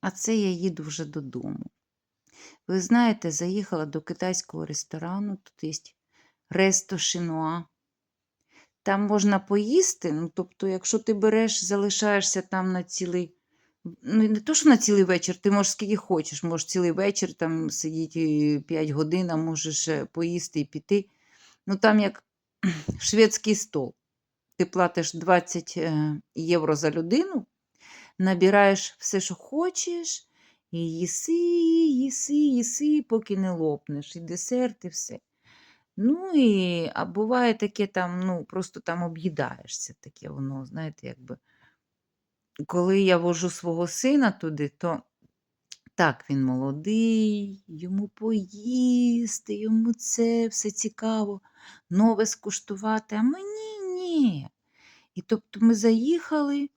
А це я їду вже додому. Ви знаєте, заїхала до китайського ресторану, тут є Ресто Шинуа. Там можна поїсти, ну, тобто, якщо ти береш, залишаєшся там на цілий. Ну, не то, що на цілий вечір, ти можеш скільки хочеш, можеш цілий вечір там сидіти 5 годин, а можеш поїсти і піти. Ну, там як шведський стол. Ти платиш 20 е, євро за людину, набираєш все, що хочеш, і їси, їси, їси, поки не лопнеш, і десерт, і все. Ну і а буває таке там, ну, просто там об'їдаєшся, таке воно, знаєте, якби. Коли я вожу свого сина туди, то так, він молодий, йому поїсти, йому це все цікаво, нове скуштувати, а мені ні. І тобто ми заїхали,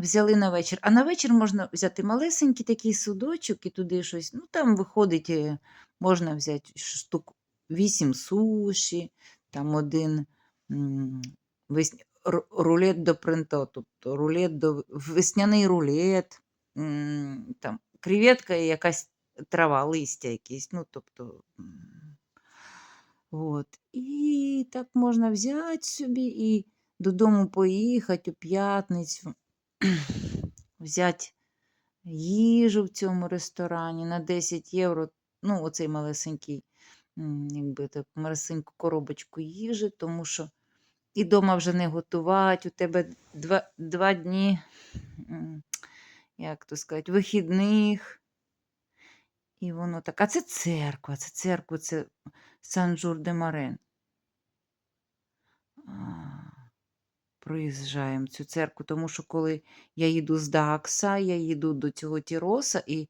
взяли на вечір. А на вечір можна взяти малесенький такий судочок і туди щось. Ну, там виходить, е, можна взяти штук 8 суші, там один рулет до принто, тобто рулет до весняний рулет, там креветка і якась трава, листя якісь. Ну, тобто, от. І так можна взяти собі і додому поїхати у п'ятницю, взяти їжу в цьому ресторані на 10 євро. Ну, оцей малесенький, якби так, малесеньку коробочку їжі, тому що і дома вже не готувати, у тебе два, два дні, як то сказати, вихідних. І воно так. А це церква, це церква, це Сан-Жур де Марен. Проїжджаємо цю церкву, тому що коли я їду з Дакса, я їду до цього Тіроса, і е,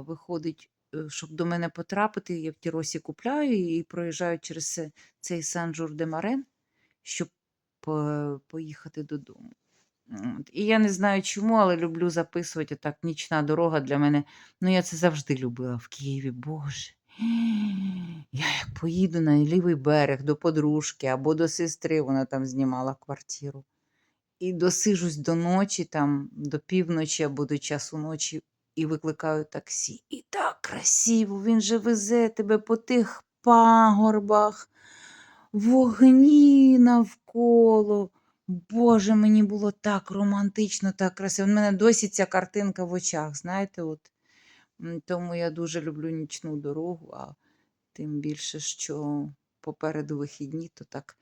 виходить, щоб до мене потрапити, я в Тіросі купляю і проїжджаю через цей Сан-Жур де Марен, щоб поїхати додому. І я не знаю чому, але люблю записувати так нічна дорога для мене. Ну, я це завжди любила в Києві. Боже. Я як поїду на лівий берег до подружки або до сестри, вона там знімала квартиру. І досижусь до ночі, там, до півночі або до часу ночі, і викликаю таксі. І так красиво, він же везе тебе по тих пагорбах, вогні навколо. Боже, мені було так романтично, так красиво. У мене досі ця картинка в очах, знаєте, от. Тому я дуже люблю нічну дорогу, а тим більше, що попереду вихідні, то так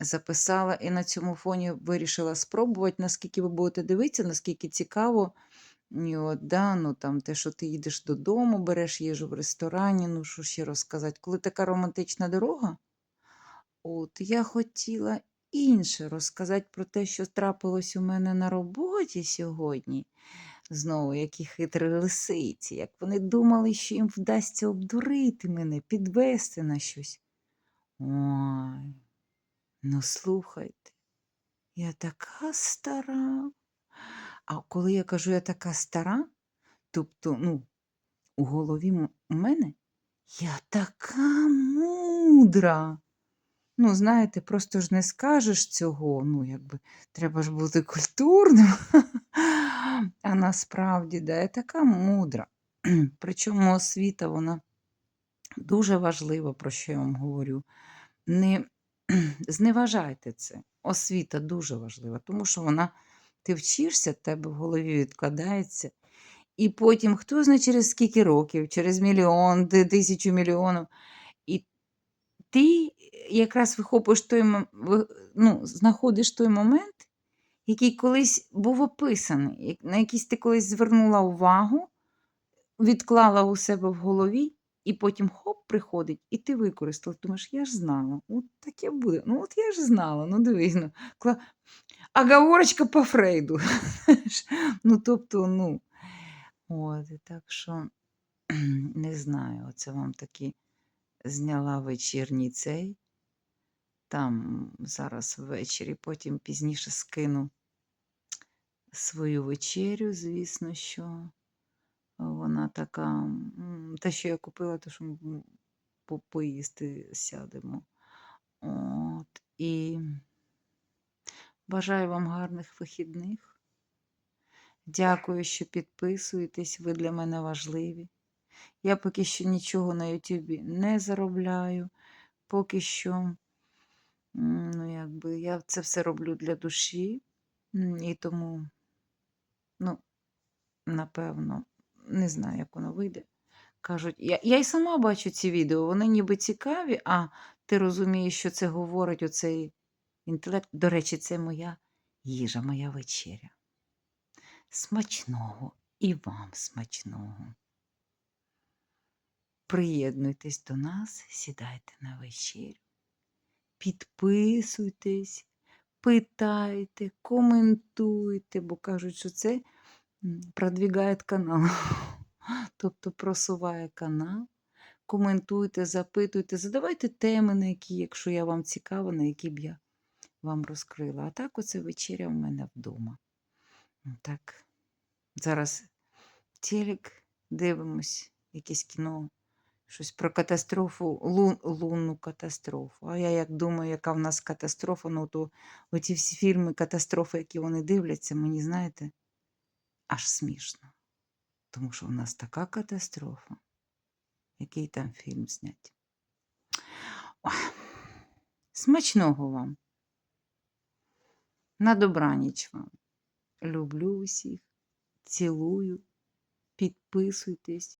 записала. І на цьому фоні вирішила спробувати, наскільки ви будете дивитися, наскільки цікаво. І от, да, ну, там, те, що ти їдеш додому, береш їжу в ресторані, ну що ще розказати. Коли така романтична дорога, от я хотіла інше розказати про те, що трапилось у мене на роботі сьогодні. Знову, які хитрі лисиці, як вони думали, що їм вдасться обдурити мене, підвести на щось. Ой, ну слухайте, я така стара. А коли я кажу, я така стара, тобто, ну, у голові у мене я така мудра. Ну, знаєте, просто ж не скажеш цього, ну, якби треба ж бути культурним. А насправді, да, я така мудра. Причому освіта, вона дуже важлива, про що я вам говорю. Не зневажайте це. Освіта дуже важлива, тому що вона, ти вчишся, тебе в голові відкладається. І потім, хто знає через скільки років, через мільйон, тисячу мільйонів. Ти якраз вихопиш той, ну, знаходиш той момент, який колись був описаний, на якийсь ти колись звернула увагу, відклала у себе в голові, і потім хоп, приходить, і ти використала. Думаєш, я ж знала, от таке буде. Ну, от я ж знала, ну дивись. Ну. Оговорочка по Фрейду. ну, тобто, ну, от, так що не знаю, оце вам таки зняла вечірній цей. Там зараз ввечері, потім пізніше скину свою вечерю, звісно, що вона така. Те, що я купила, то що м, по- поїсти сядемо. От, і бажаю вам гарних вихідних. Дякую, що підписуєтесь. Ви для мене важливі. Я поки що нічого на Ютубі не заробляю. Поки що, ну, якби, я це все роблю для душі. І тому, ну, напевно, не знаю, як воно вийде. Кажуть, я, я й сама бачу ці відео, вони ніби цікаві, а ти розумієш, що це говорить оцей інтелект. До речі, це моя їжа, моя вечеря. Смачного і вам смачного. Приєднуйтесь до нас, сідайте на вечерю, підписуйтесь, питайте, коментуйте, бо кажуть, що це продвігає канал, тобто просуває канал. Коментуйте, запитуйте, задавайте теми, на які, якщо я вам цікава, на які б я вам розкрила. А так оце вечеря в мене вдома. Так, зараз телек дивимось, якесь кіно, щось про катастрофу, лун, лунну катастрофу. А я як думаю, яка в нас катастрофа, ну то оті всі фільми катастрофи, які вони дивляться, мені, знаєте, аж смішно. Тому що в нас така катастрофа, який там фільм знять. Смачного вам. На добраніч вам. Люблю усіх, цілую, підписуйтесь.